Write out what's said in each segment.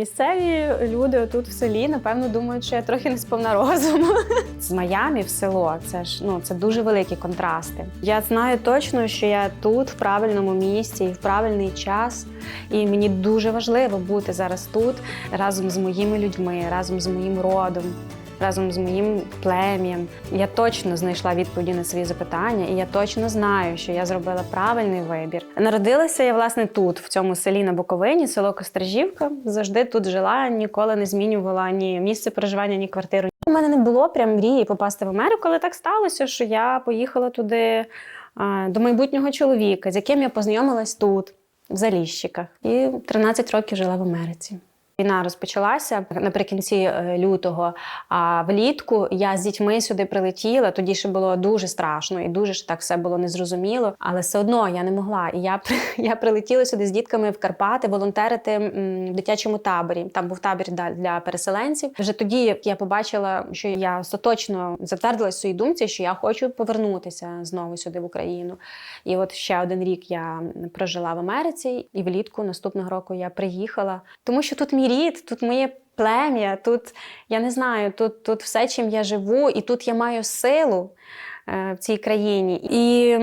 Місцеві люди тут в селі, напевно, думають, що я трохи не сповна розуму. З Майами в село це ж ну це дуже великі контрасти. Я знаю точно, що я тут, в правильному місці і в правильний час. І мені дуже важливо бути зараз тут разом з моїми людьми, разом з моїм родом. Разом з моїм плем'ям я точно знайшла відповіді на свої запитання, і я точно знаю, що я зробила правильний вибір. Народилася я власне тут, в цьому селі на Буковині, село Костражівка. Завжди тут жила, ніколи не змінювала ні місце проживання, ні квартиру. У мене не було прям мрії попасти в Америку, але так сталося, що я поїхала туди до майбутнього чоловіка, з яким я познайомилась тут, в Заліщиках, і 13 років жила в Америці. Війна розпочалася наприкінці е, лютого. А влітку я з дітьми сюди прилетіла. Тоді ще було дуже страшно і дуже ж так все було незрозуміло. Але все одно я не могла. І я я прилетіла сюди з дітками в Карпати волонтерити в дитячому таборі. Там був табір для переселенців. Вже тоді, я побачила, що я остаточно затвердилась в своїй думці, що я хочу повернутися знову сюди в Україну. І от ще один рік я прожила в Америці, і влітку наступного року я приїхала, тому що тут мій рід, тут моє плем'я, тут я не знаю, тут, тут все, чим я живу, і тут я маю силу е, в цій країні. І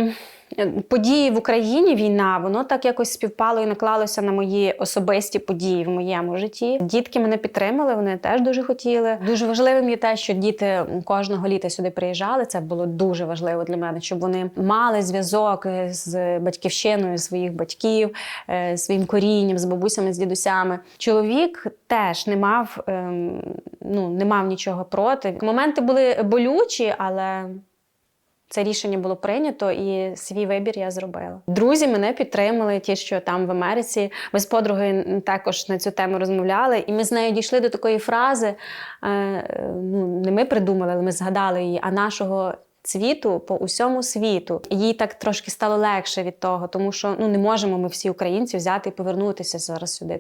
події в Україні, війна, воно так якось співпало і наклалося на мої особисті події в моєму житті. Дітки мене підтримали, вони теж дуже хотіли. Дуже важливим є те, що діти кожного літа сюди приїжджали. Це було дуже важливо для мене, щоб вони мали зв'язок з батьківщиною своїх батьків, е, своїм корінням, з бабусями, з дідусями. Чоловік теж не мав, ем, ну, не мав нічого проти. Моменти були болючі, але. Це рішення було прийнято, і свій вибір я зробила. Друзі мене підтримали, ті, що там в Америці. Ми з подругою також на цю тему розмовляли, і ми з нею дійшли до такої фрази. е, Ну, не ми придумали, але ми згадали її, а нашого цвіту по усьому світу. Їй так трошки стало легше від того, тому що ну не можемо ми всі українці взяти і повернутися зараз сюди.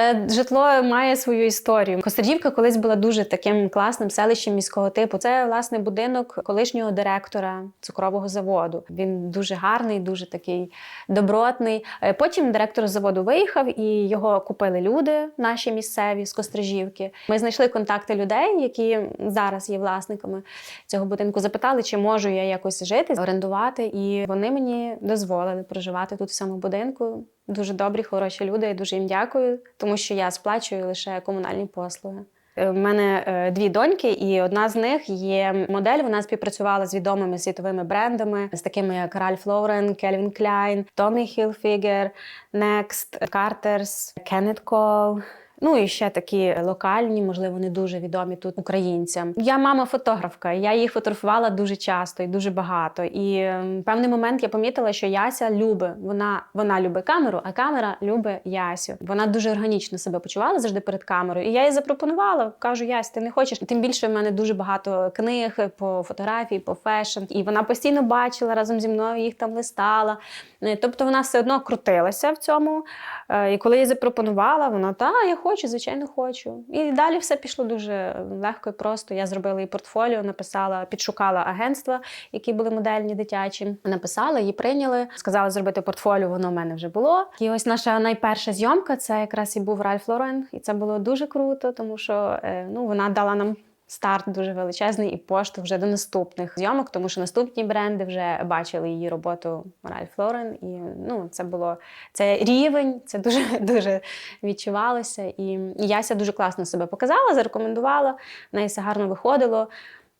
Це житло має свою історію. Кострівка колись була дуже таким класним селищем міського типу. Це власне будинок колишнього директора цукрового заводу. Він дуже гарний, дуже такий добротний. Е, Потім директор заводу виїхав і його купили люди, наші місцеві з Кострижівки. Ми знайшли контакти людей, які зараз є власниками цього будинку. Запитали, чи можу я якось жити, орендувати. І вони мені дозволили проживати тут в цьому будинку. Дуже добрі, хороші люди. Я дуже їм дякую, тому що я сплачую лише комунальні послуги. У мене е, дві доньки, і одна з них є модель. Вона співпрацювала з відомими світовими брендами, з такими як Ralph Lauren, Calvin Klein, Tommy Hilfiger, Next, Carter's, Kenneth Cole. Ну і ще такі локальні, можливо, не дуже відомі тут українцям. Я мама фотографка. Я їх фотографувала дуже часто і дуже багато. І в певний момент я помітила, що Яся любить. Вона вона любить камеру, а камера любить Ясю. Вона дуже органічно себе почувала завжди перед камерою. І я їй запропонувала. кажу: Ясь, ти не хочеш? Тим більше в мене дуже багато книг по фотографії, по фешн. І вона постійно бачила разом зі мною, їх там листала. Е, Тобто вона все одно крутилася в цьому. Е, І коли я запропонувала, вона та я хочу, звичайно, хочу. І далі все пішло дуже легко і просто. Я зробила їй портфоліо, написала, підшукала агентства, які були модельні дитячі. Написала, її прийняли. Сказала зробити портфоліо, воно в мене вже було. І ось наша найперша зйомка це якраз і був Ральф Лорен. І це було дуже круто, тому що е, ну, вона дала нам. Старт дуже величезний і поштовх вже до наступних зйомок, тому що наступні бренди вже бачили її роботу Ральф Лорен. І ну, це було це рівень, це дуже дуже відчувалося. І, і Яся дуже класно себе показала, зарекомендувала. В неї все гарно виходило.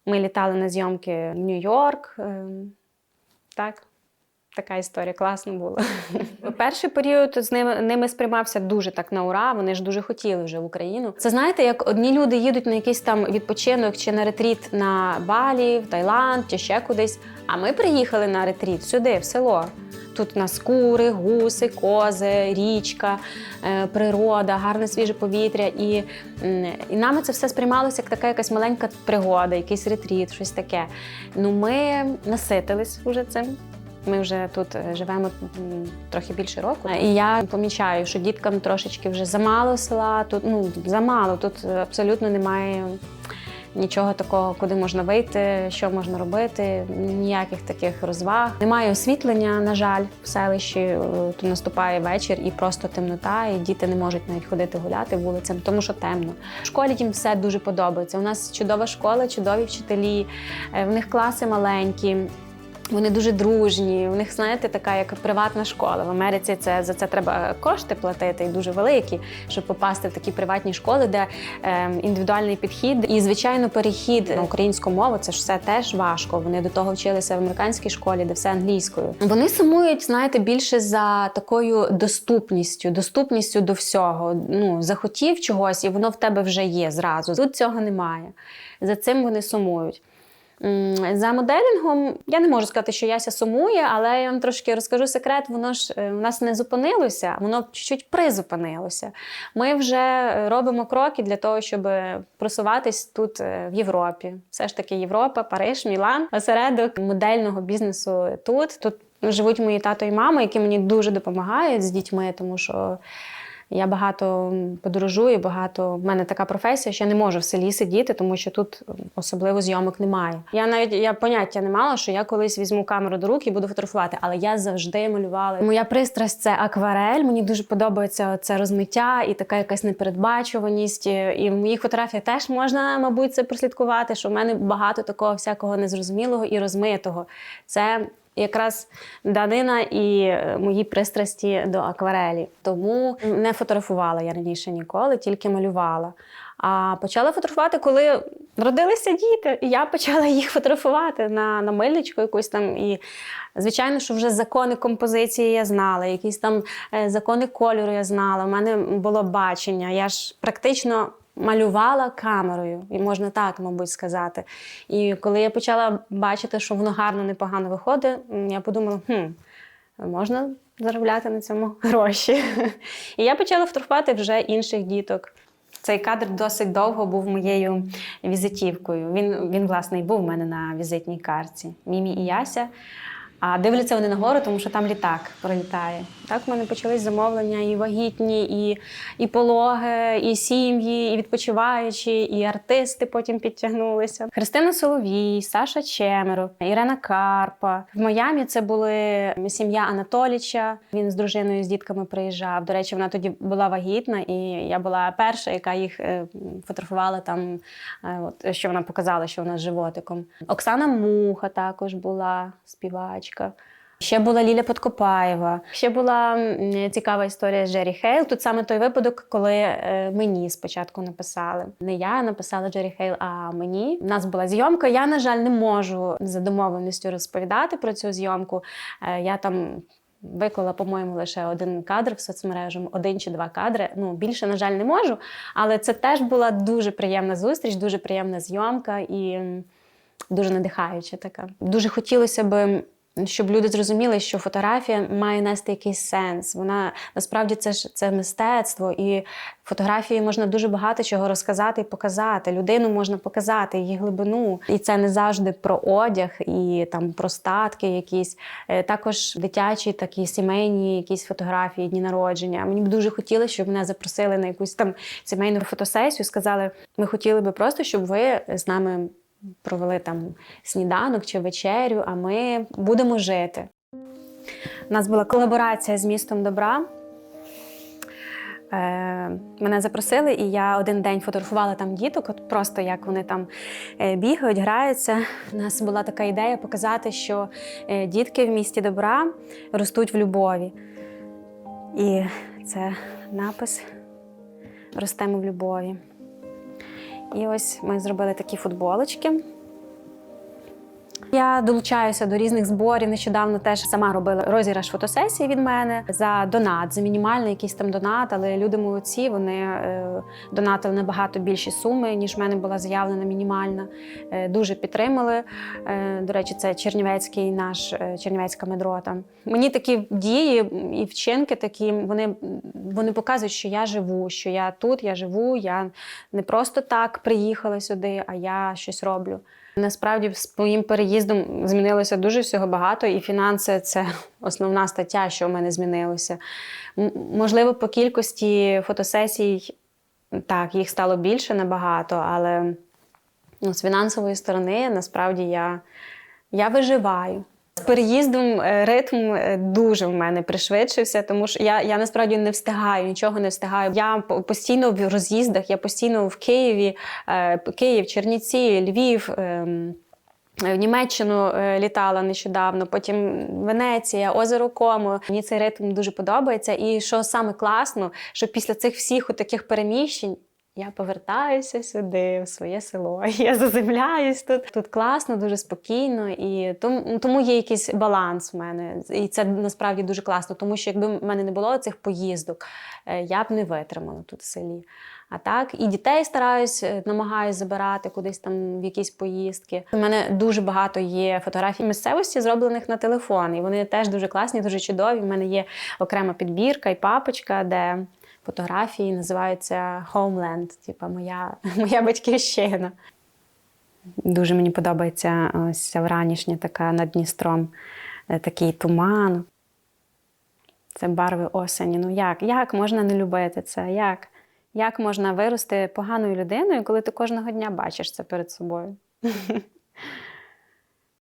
Ми літали на зйомки в Нью-Йорк. ем, Так. Така історія класно було. Перший період з ними, ними сприймався дуже так на ура. Вони ж дуже хотіли вже в Україну. Це знаєте, як одні люди їдуть на якийсь там відпочинок чи на ретріт на Балі, в Таїланд чи ще кудись. А ми приїхали на ретріт сюди, в село. Тут у нас кури, гуси, кози, річка, е, природа, гарне свіже повітря. І, і нами це все сприймалося як така якась маленька пригода, якийсь ретріт, щось таке. Ну, ми наситились уже цим. Ми вже тут е, живемо трохи більше року. І я помічаю, що діткам трошечки вже замало села. Тут ну замало. Тут абсолютно немає нічого такого, куди можна вийти, що можна робити, ніяких таких розваг. Немає освітлення, на жаль, в селищі. Е, То наступає вечір і просто темнота, і діти не можуть навіть ходити гуляти вулицями, тому що темно. В школі їм все дуже подобається. У нас чудова школа, чудові вчителі, е, в них класи маленькі. Вони дуже дружні. У них, знаєте, така як приватна школа. В Америці це за це треба кошти платити і дуже великі, щоб попасти в такі приватні школи, де е, індивідуальний підхід і, звичайно, перехід на українську мову. Це ж все теж важко. Вони до того вчилися в американській школі, де все англійською. Вони сумують, знаєте, більше за такою доступністю, доступністю до всього. Ну захотів чогось, і воно в тебе вже є зразу. Тут цього немає. За цим вони сумують. За моделінгом я не можу сказати, що Яся сумує, але я вам трошки розкажу секрет. Воно ж е, у нас не зупинилося, воно чуть-чуть призупинилося. Ми вже робимо кроки для того, щоб просуватись тут е, в Європі. Все ж таки, Європа, Париж, Мілан, осередок модельного бізнесу тут. Тут живуть мої тато і мама, які мені дуже допомагають з дітьми, тому що. Я багато подорожую, багато в мене така професія, що я не можу в селі сидіти, тому що тут особливо зйомок немає. Я навіть я поняття не мала, що я колись візьму камеру до рук і буду фотографувати, але я завжди малювала. Моя пристрасть це акварель. Мені дуже подобається це розмиття і така якась непередбачуваність. І в моїх фотографіях теж можна, мабуть, це прослідкувати, що в мене багато такого всякого незрозумілого і розмитого. Це якраз данина і е, мої пристрасті до акварелі. Тому не фотографувала я раніше ніколи, тільки малювала. А почала фотографувати, коли родилися діти, і я почала їх фотографувати на, на мильничку якусь там. І звичайно, що вже закони композиції я знала, якісь там е, закони кольору я знала. У мене було бачення. Я ж практично малювала камерою, і можна так, мабуть, сказати. І коли я почала бачити, що воно гарно, непогано виходить, я подумала, хм, можна заробляти на цьому гроші. І я почала фотографувати вже інших діток. Цей кадр досить довго був моєю візитівкою. Він, він власне, і був у мене на візитній картці. Мімі і Яся. А дивляться вони нагору, тому що там літак пролітає. Так в мене почались замовлення і вагітні, і, і пологи, і сім'ї, і відпочиваючі, і артисти потім підтягнулися. Христина Соловій, Саша Чемеров, Ірена Карпа. В Майамі це були сім'я Анатоліча. Він з дружиною з дітками приїжджав. До речі, вона тоді була вагітна, і я була перша, яка їх е, фотографувала там, е, от, що вона показала, що вона з животиком. Оксана Муха також була співачка. Ще була Ліля Подкопаєва. Ще була цікава історія з Джері Хейл. Тут саме той випадок, коли е, мені спочатку написали. Не я написала Джері Хейл, а мені. У нас була зйомка. Я, на жаль, не можу за домовленістю розповідати про цю зйомку. Е, я там. Виклала, по-моєму, лише один кадр в соцмережу, один чи два кадри. Ну більше, на жаль, не можу. Але це теж була дуже приємна зустріч, дуже приємна зйомка і дуже надихаюча така. Дуже хотілося би щоб люди зрозуміли, що фотографія має нести якийсь сенс. Вона насправді це ж це мистецтво, і фотографії можна дуже багато чого розказати і показати. Людину можна показати, її глибину. І це не завжди про одяг і там про статки якісь. Е, Також дитячі, такі сімейні якісь фотографії, дні народження. Мені б дуже хотілося, щоб мене запросили на якусь там сімейну фотосесію. Сказали, ми хотіли би просто, щоб ви з нами провели там сніданок чи вечерю, а ми будемо жити. У нас була колаборація з містом добра. Е, мене запросили, і я один день фотографувала там діток, от просто як вони там е, бігають, граються. У нас була така ідея показати, що е, дітки в місті добра ростуть в любові. І це напис Ростемо в любові. І ось ми зробили такі футболочки. Я долучаюся до різних зборів. Нещодавно теж сама робила розіграш фотосесії від мене за донат, за мінімальний якийсь там донат. Але люди молодці, вони е, донатили набагато більші суми, ніж в мене була заявлена мінімальна. Е, дуже підтримали. Е, до речі, це Чернівецький наш Чернівецька медрота. Мені такі дії і вчинки такі, вони, вони показують, що я живу, що я тут, я живу, я не просто так приїхала сюди, а я щось роблю. Насправді, з моїм переїздом змінилося дуже всього багато, і фінанси це основна стаття, що в мене змінилося. Можливо, по кількості фотосесій так, їх стало більше набагато, але Ну, з фінансової сторони, насправді, я, я виживаю. З переїздом е, ритм е, дуже в мене пришвидшився, тому що я, я насправді не встигаю, нічого не встигаю. Я постійно в роз'їздах, я постійно в Києві, е, Київ, Чернівці, Львів. ем, в Німеччину літала нещодавно, потім Венеція, озеро Комо. Мені цей ритм дуже подобається. І що саме класно, що після цих всіх таких переміщень я повертаюся сюди, в своє село. Я заземляюсь тут. Тут класно, дуже спокійно, і тому, тому є якийсь баланс в мене. І це насправді дуже класно, тому що якби в мене не було цих поїздок, е, я б не витримала тут в селі. А так, і дітей стараюсь, е, намагаюсь забирати кудись там в якісь поїздки. У мене дуже багато є фотографій місцевості, зроблених на телефон. І вони теж дуже класні, дуже чудові. У мене є окрема підбірка і папочка, де фотографії називаються Homeland, типа моя, моя батьківщина. Дуже мені подобається ось вранішня така над Дністром, е, такий туман. Це барви осені. Ну як? Як можна не любити це? Як? Як можна вирости поганою людиною, коли ти кожного дня бачиш це перед собою?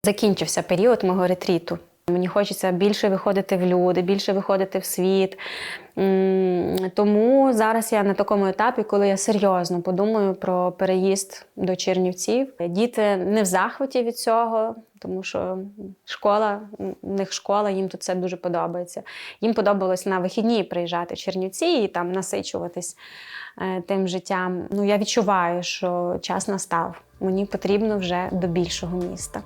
Закінчився період мого ретріту. Мені хочеться більше виходити в люди, більше виходити в світ. Тому зараз я на такому етапі, коли я серйозно подумаю про переїзд до Чернівців. Діти не в захваті від цього, тому що школа, у них школа, їм тут це дуже подобається. Їм подобалось на вихідні приїжджати в Чернівці і там насичуватись е, тим життям. Ну, я відчуваю, що час настав. Мені потрібно вже до більшого міста.